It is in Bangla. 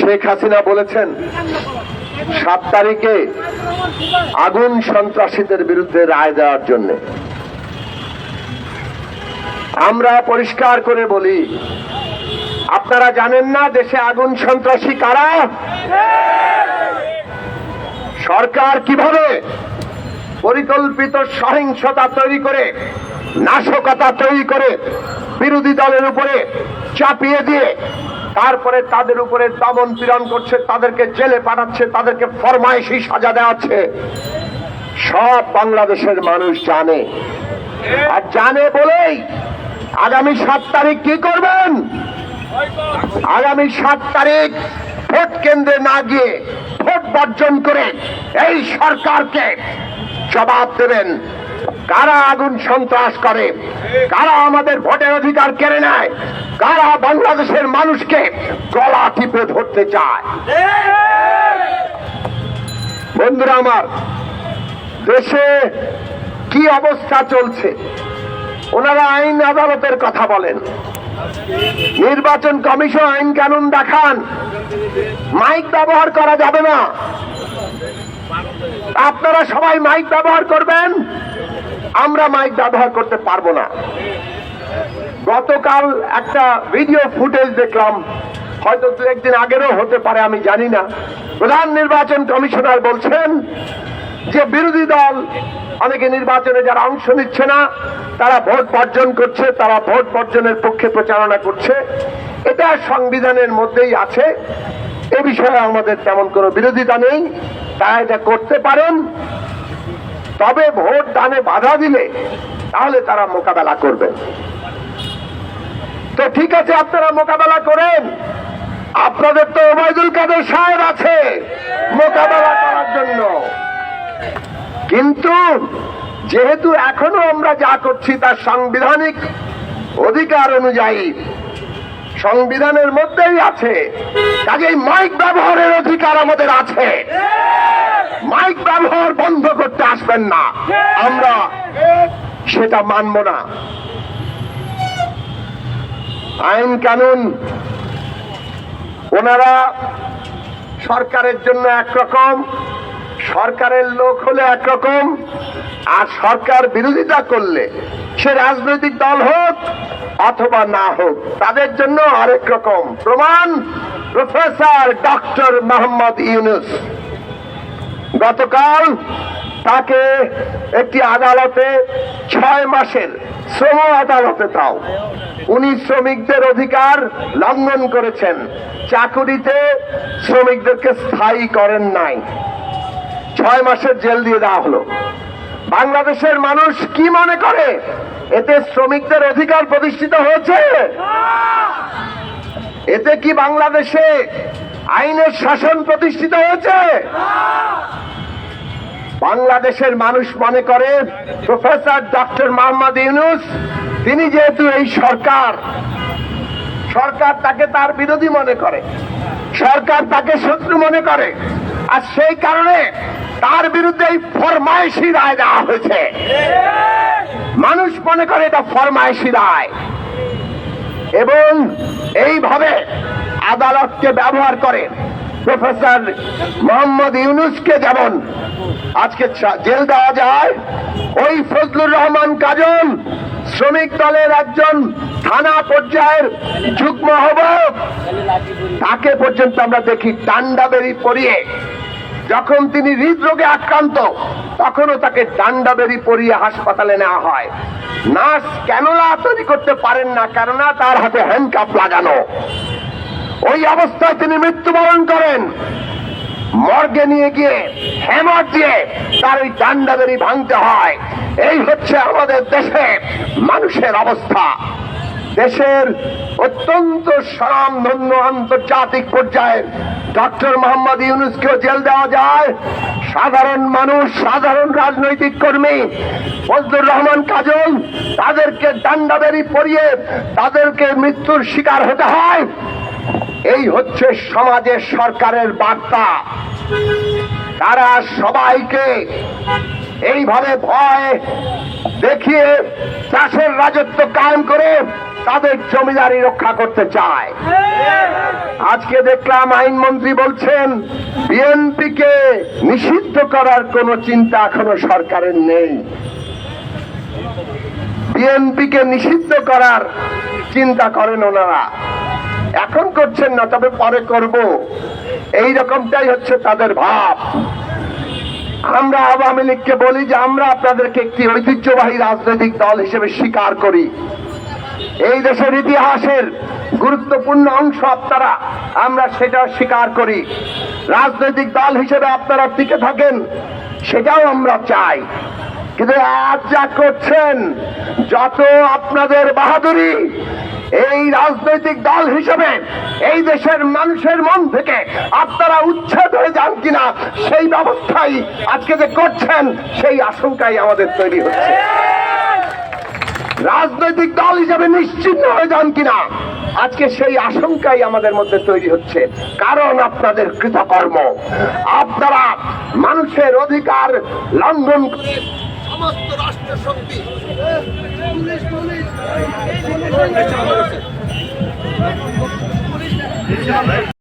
শেখ হাসিনা বলেছেন, সাত তারিখে আগুন সন্ত্রাসীদের বিরুদ্ধে রায় দেওয়ার জন্য। আমরা পরিষ্কার করে বলি, আপনারা জানেন না দেশে আগুন সন্ত্রাসী কারা? সরকার কীভাবে পরিকল্পিত সহিংসতা তৈরি করে, নাশকতা তৈরি করে বিরোধী দলের উপরে চাপিয়ে দিয়ে তারপরে তাদের উপরে দমন পীড়ন করছে, তাদেরকে জেলে পাঠাচ্ছে, তাদেরকে ফরমাইশি সাজা দেওয়াচ্ছে। সব বাংলাদেশের মানুষ জানে। আর জানে বলেই আগামী সাত তারিখ কি করবেন? আগামী সাত তারিখ ভোট কেন্দ্রে না গিয়ে ভোট বর্জন করে এই সরকারকে জবাব দেবেন কারা আগুন সন্ত্রাস করে? কারা আমাদের ভোটের অধিকার কেড়ে নেয়? কারা বাংলাদেশের মানুষকে গলা টিপে ধরতে চায়? বন্ধুরা আমার, দেশে কি অবস্থা চলছে? ওনারা আইন আদালতের কথা বলেন। নির্বাচন কমিশন আইন কানুন দেখান। মাইক ব্যবহার করা যাবে না। আপনারা সবাই মাইক ব্যবহার করবেন। আমরা মাইক ব্যবহার করতে পারব না। গতকাল একটা ভিডিও ফুটেজ দেখলাম। হয়তো দু একদিন আগেরও হতে পারে, আমি জানি না। প্রধান নির্বাচন কমিশনার বলছেন যে বিরোধী দল, অনেকে নির্বাচনে যারা অংশ নিচ্ছে না, তারা ভোট বর্জন করছে, তারা ভোট বর্জনের পক্ষে প্রচারণা করছে। এটা সংবিধানের মধ্যেই আছে। এ বিষয়ে আমাদের তেমন কোনো বিরোধিতা নেই। তারা এটা করতে পারেন, তবে ভোট দানে বাধা দিলে তাহলে তারা মোকাবেলা করবেন তো ঠিক আছে, আপনারা মোকাবেলা করেন। আপনাদের তো ওবায়দুল কাদের সাহেব আছে মোকাবেলা করার জন্য। কিন্তু যেহেতু এখনও আমরা যা করছি তার সাংবিধানিক অধিকার অনুযায়ী, সংবিধানের মধ্যেই আছে, কাজেই মাইক ব্যবহারের অধিকার আমাদের আছে। মাইক ব্যবহার বন্ধ করতে আসবেন না। আমরা সেটা মানব না। আইন কানুন, ওনারা সরকারের জন্য একরকম, সরকারের লোক হলে একরকম, আর সরকার বিরোধিতা করলে সে রাজনৈতিক দল হোক অথবা না হোক, তাদের জন্য আরেক রকম প্রমাণ প্রফেসর ডক্টর মোহাম্মদ ইউনুস। গতকাল তাকে একটি আদালতে ছয় মাসের শ্রম আদালতে তাও উনি শ্রমিকদের অধিকার লঙ্ঘন করেছেন। চাকুরিতে শ্রমিকদেরকে স্থায়ী করেন নাই। ছয় মাসের জেল দিয়ে দেওয়া হলো। বাংলাদেশের মানুষ কি মনে করে? এতে শ্রমিকদের অধিকার প্রতিষ্ঠিত হয়েছে? এতে কি বাংলাদেশে আইনের শাসন প্রতিষ্ঠিত হয়েছে? বাংলাদেশের মানুষ মনে করে, প্রফেসর ডক্টর মোহাম্মদ ইউনুস, তিনি যেহেতু এই সরকার সরকার তাকে তার বিরোধী মনে করে, সরকার তাকে শত্রু মনে করে, আর সেই কারণে তার বিরুদ্ধে এই ফরমাইশি রায় দেওয়া হয়েছে। মানুষ মনে করে এটা ফরমাইশি রায়। এবং এইভাবে আদালতকে ব্যবহার করে প্রফেসর মোহাম্মদ ইউনুসকে যেমন আজকে জেল দেওয়া যায়, ওই ফজলুর রহমান কাজল শ্রমিক দলের একজন থানা পর্যায়ের যুগ্ম আহ্বায়ক। তাকে পর্যন্ত আমরা দেখি ডান্ডা বেরি পরিয়ে। যখন তিনি হৃদরোগে আক্রান্ত, তখনও তাকে ডান্ডা বেরি পরিয়ে হাসপাতালে নেওয়া হয়। নার্স ক্যানোলা তৈরি করতে পারেন না, কেননা তার হাতে হ্যান্ডকাপ লাগানো। ওই অবস্থায় তিনি মৃত্যুবরণ করেন। মর্গে নিয়ে গিয়ে হ্যামার দিয়ে তার ওই ডান্ডাদারি ভাঙতে হয়। এই হচ্ছে আমাদের দেশে মানুষের অবস্থা। দেশের অত্যন্ত স্বনামধন্য আন্তর্জাতিক পর্যায়ের ডক্টর মোহাম্মদ ইউনুসকেও জেল দেওয়া যায়। সাধারণ মানুষ, সাধারণ রাজনৈতিক কর্মী, ফজলুর রহমান কাজল, তাদেরকে ডান্ডাবেরি পরিয়ে তাদেরকে মৃত্যুর শিকার হতে হয়। এই হচ্ছে সমাজের সরকারের বার্তা। তারা সবাইকে এইভাবে ভয় দেখিয়ে চাষের রাজত্ব কায়েম করে তাদের জমিদারি রক্ষা করতে চায়। আজকে দেখলাম আইনমন্ত্রী বলছেন, বিএনপিকে নিষিদ্ধ করার কোন চিন্তা এখনও সরকারের নেই। বিএনপিকে নিষিদ্ধ করার চিন্তা করেন ওনারা। এখন করছেন না, তবে পরে করব। এই রকমটাই হচ্ছে তাদের ভাব। আমরা আওয়ামী লীগকে বলি যে আমরা আপনাদেরকে একটি ঐতিহ্যবাহী রাজনৈতিক দল হিসেবে স্বীকার করি। এই দেশের ইতিহাসের গুরুত্বপূর্ণ অংশ আপনারা, আমরা সেটা স্বীকার করি। রাজনৈতিক দল হিসেবে আপনারা টিকে থাকেন, সেটাও আমরা চাই। কিন্তু আজ যা করছেন, যত আপনাদের বাহাদুরি এই রাজনৈতিক দল হিসেবে এই দেশের মানুষের মন থেকে আপনারা উচ্ছেদ হয়ে যান কিনা, সেই ব্যবস্থাই আজকে যে করছেন, সেই আশঙ্কাই আমাদের তৈরি হচ্ছে। রাজনৈতিক দল হিসেবে নিশ্চিন্ন হয়ে যান কিনা, আজকে সেই আশঙ্কাই আমাদের মধ্যে তৈরি হচ্ছে। কারণ আপনাদের কৃতকর্ম। আপনারা মানুষের অধিকার লঙ্ঘন সমস্ত রাষ্ট্র শক্তি